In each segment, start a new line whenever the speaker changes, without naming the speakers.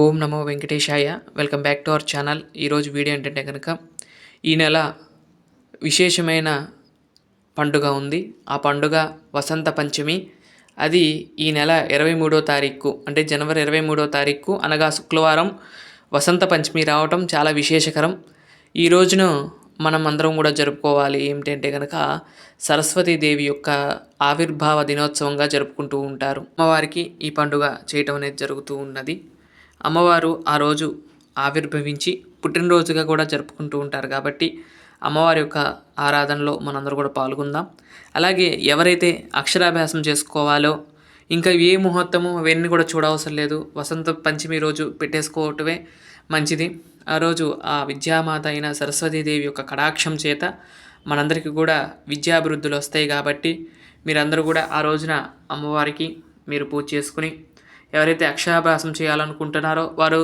ఓం నమో వెంకటేశాయ. Welcome back to our channel. ఈరోజు video ఏంటంటే కనుక ఈ నెల విశేషమైన పండుగ ఉంది. ఆ పండుగ వసంత పంచమి. అది ఈ నెల ఇరవై మూడో తారీఖు అంటే జనవరి ఇరవై మూడో తారీఖు అనగా శుక్రవారం వసంత పంచమి రావటం చాలా విశేషకరం. ఈ రోజును మనం అందరం కూడా జరుపుకోవాలి. ఏమిటంటే కనుక సరస్వతీదేవి యొక్క ఆవిర్భావ దినోత్సవంగా జరుపుకుంటూ ఉంటారు. అమ్మవారికి ఈ పండుగ చేయటం అనేది జరుగుతూ ఉన్నది. అమ్మవారు ఆ రోజు ఆవిర్భవించి పుట్టినరోజుగా కూడా జరుపుకుంటూ ఉంటారు కాబట్టి అమ్మవారి యొక్క ఆరాధనలో మనందరూ కూడా పాల్గొందాం. అలాగే ఎవరైతే అక్షరాభ్యాసం చేసుకోవాలో ఇంకా ఏ ముహూర్తము అవన్నీ కూడా చూడవసరం లేదు. వసంత పంచమి రోజు పెట్టేసుకోవటమే మంచిది. ఆ రోజు ఆ విద్యామాత అయిన సరస్వతీదేవి యొక్క కటాక్షం చేత మనందరికీ కూడా విద్యాభివృద్ధులు వస్తాయి కాబట్టి మీరందరూ కూడా ఆ రోజున అమ్మవారికి మీరు పూజ చేసుకుని ఎవరైతే అక్షరాభ్యాసం చేయాలనుకుంటున్నారో వారు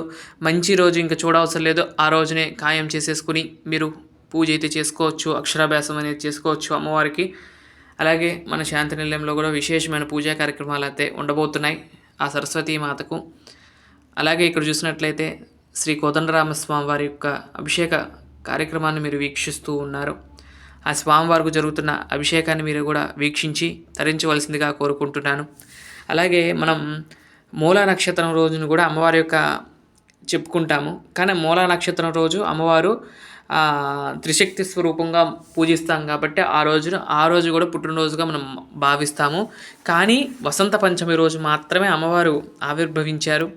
మంచి రోజు ఇంకా చూడవసరం లేదు. ఆ రోజునే ఖాయం చేసేసుకుని మీరు పూజ అయితే చేసుకోవచ్చు అక్షరాభ్యాసం అనేది చేసుకోవచ్చు అమ్మవారికి. అలాగే మన శాంతి నిలయంలో కూడా విశేషమైన పూజా కార్యక్రమాలు అయితే ఉండబోతున్నాయి ఆ సరస్వతీ మాతకు. అలాగే ఇక్కడ చూసినట్లయితే శ్రీ కోదండరామస్వామి వారి యొక్క అభిషేక కార్యక్రమాన్ని మీరు వీక్షిస్తూ ఉన్నారు. ఆ స్వామివారికి జరుగుతున్న అభిషేకాన్ని మీరు కూడా వీక్షించి తరించవలసిందిగా కోరుకుంటున్నాను. అలాగే మనం మూల నక్షత్రం రోజును కూడా అమ్మవారి యొక్క చెప్పుకుంటాము. కానీ మూలా నక్షత్రం రోజు అమ్మవారు త్రిశక్తి స్వరూపంగా పూజిస్తాం కాబట్టి ఆ రోజున ఆ రోజు కూడా పుట్టినరోజుగా మనం భావిస్తాము. కానీ వసంత పంచమి రోజు మాత్రమే అమ్మవారు ఆవిర్భవించారు.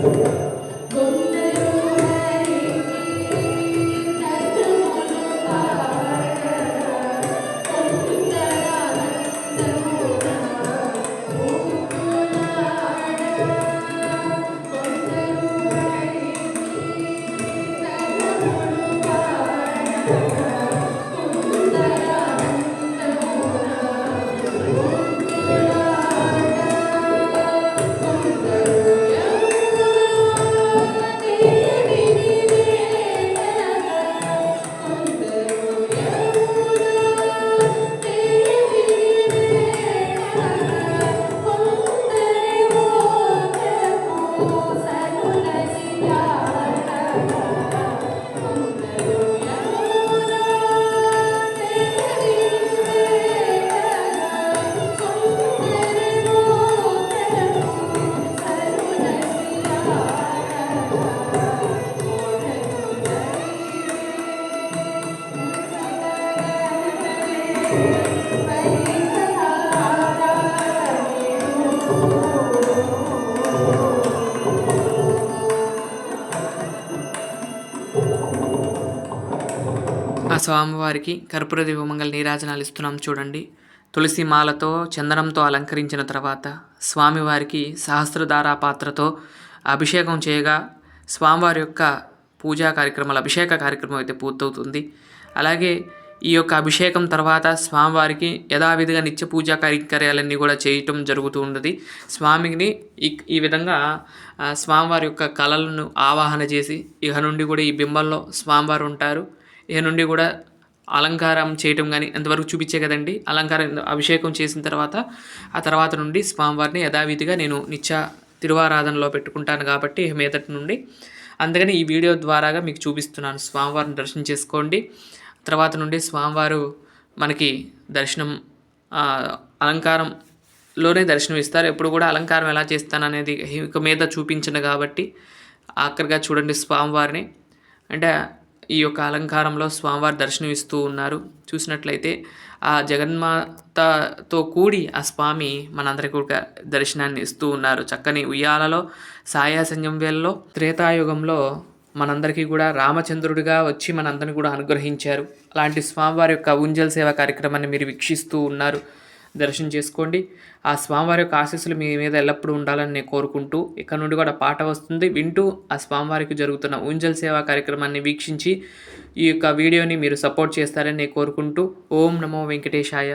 Thank you. ఆ స్వామివారికి కర్పూర దీపమంగళ నీరాజనాలు ఇస్తున్నాం చూడండి. తులసి మాలతో చందనంతో అలంకరించిన తర్వాత స్వామివారికి సహస్రధారా పాత్రతో అభిషేకం చేయగా స్వామివారి యొక్క పూజా కార్యక్రమాలు అభిషేక కార్యక్రమం అయితే పూర్తవుతుంది. అలాగే ఈ యొక్క అభిషేకం తర్వాత స్వామివారికి యథావిధిగా నిత్య పూజా కార్యక్రమాలన్నీ కూడా చేయటం జరుగుతూ ఉన్నది స్వామిని ఈ ఈ విధంగా స్వామివారి యొక్క కళలను ఆవాహన చేసి ఇక నుండి కూడా ఈ బింబంలో స్వామివారు ఉంటారు. ఇక నుండి కూడా అలంకారం చేయటం కానీ అంతవరకు చూపించే కదండి. అలంకారం అభిషేకం చేసిన తర్వాత ఆ తర్వాత నుండి స్వామివారిని యథావిధిగా నేను నిత్య తిరువారాధనలో పెట్టుకుంటాను కాబట్టి మీదటి నుండి. అందుకని ఈ వీడియో ద్వారాగా మీకు చూపిస్తున్నాను. స్వామివారిని దర్శనం చేసుకోండి. తర్వాత నుండి స్వామివారు మనకి దర్శనం అలంకారంలోనే దర్శనం ఇస్తారు ఎప్పుడు కూడా అలంకారం ఎలా చేస్తాను అనేది ఇక మీద చూపించను కాబట్టి ఆఖరిగా చూడండి స్వామివారిని. అంటే ఈ యొక్క అలంకారంలో స్వామివారి దర్శనం ఇస్తూ ఉన్నారు. చూసినట్లయితే ఆ జగన్మాతతో కూడి ఆ స్వామి మనందరికీ కూడా దర్శనాన్ని ఇస్తూ ఉన్నారు. చక్కని ఉయ్యాలలో సాయాసంజం వేలలో త్రేతాయుగంలో మనందరికీ కూడా రామచంద్రుడిగా వచ్చి మనందరిని కూడా అనుగ్రహించారు. అలాంటి స్వామివారి యొక్క ఉంజల్ సేవ కార్యక్రమాన్ని మీరు వీక్షిస్తూ ఉన్నారు. దర్శనం చేసుకోండి. ఆ స్వామివారి యొక్క ఆశీస్సులు మీ మీద ఎల్లప్పుడూ ఉండాలని నేను కోరుకుంటూ ఇక్కడ నుండి కూడా పాట వస్తుంది. వింటూ ఆ స్వామివారికి జరుగుతున్న ఊంజల్ సేవా కార్యక్రమాన్ని వీక్షించి ఈ యొక్క వీడియోని మీరు సపోర్ట్ చేస్తారని నేను కోరుకుంటూ. ఓం నమో వెంకటేశాయ.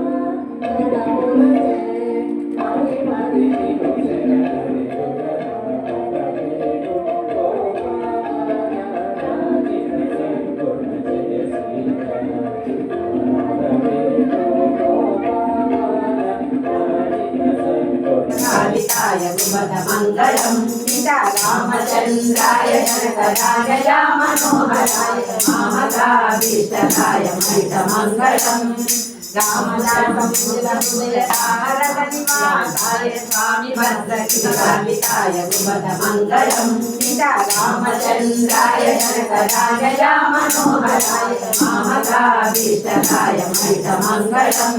గోవిందాయ సుమద మంగళం సీతారామచంద్రాయ శరదరాజ మనోహరాయ మామకాభీష్టరాయ మహిత మంగళం మంగళం సీతారామచంద్రాయ శరదరాజ మనోహరాయ మామకాభీష్టరాయ మంగళం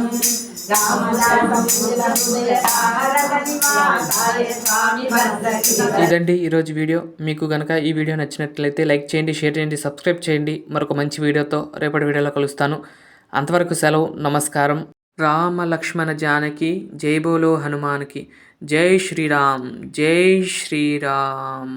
ఇదండి ఈరోజు వీడియో. మీకు కనుక ఈ వీడియో నచ్చినట్లయితే లైక్ చేయండి షేర్ చేయండి సబ్స్క్రైబ్ చేయండి. మరొక మంచి వీడియోతో రేపటి వీడియోలో కలుస్తాను. అంతవరకు సెలవు నమస్కారం. రామ లక్ష్మణ జానకి జై బోలో హనుమాన్కి. జై శ్రీరామ్ జై శ్రీరామ్.